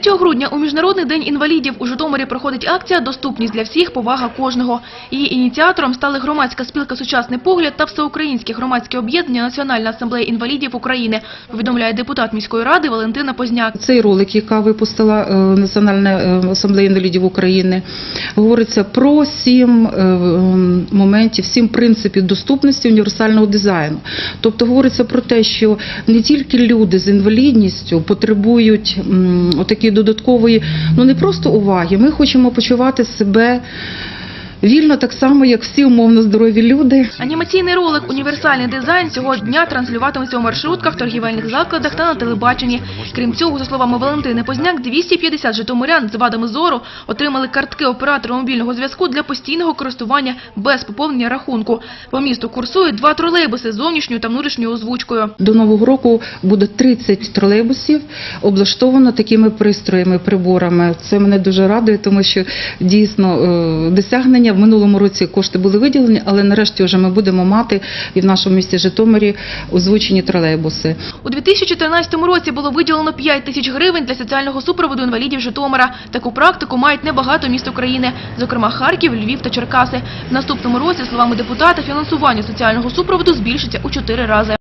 3 грудня у Міжнародний день інвалідів у Житомирі проходить акція «Доступність для всіх. Повага кожного». Її ініціатором стали громадська спілка «Сучасний погляд» та Всеукраїнське громадське об'єднання Національна асамблея інвалідів України, повідомляє депутат міської ради Валентина Позняк. Цей ролик, яка випустила е, Національна е, асамблея інвалідів України, говориться про сім е, моментів, сім принципів доступності універсального дизайну. Тобто говориться про те, що не тільки люди з інвалідністю потребують м, додаткової, ну не просто уваги. Ми хочемо почувати себе вільно так само, як всі умовно здорові люди. Анімаційний ролик «Універсальний дизайн» цього дня транслюватиметься у маршрутках, торгівельних закладах та на телебаченні. Крім цього, за словами Валентини Позняк, 250 житомирян з вадами зору отримали картки оператора мобільного зв'язку для постійного користування без поповнення рахунку. По місту курсують два тролейбуси з зовнішньою та внутрішньою озвучкою. До нового року буде 30 тролейбусів облаштовано такими пристроями, приборами. Це мене дуже радує, тому що дійсно е, в минулому році кошти були виділені, але нарешті вже ми будемо мати і в нашому місті Житомирі озвучені тролейбуси. У 2014 році було виділено 5 тисяч гривень для соціального супроводу інвалідів Житомира. Таку практику мають небагато міст України, зокрема Харків, Львів та Черкаси. В наступному році, словами депутата, фінансування соціального супроводу збільшиться у 4 рази.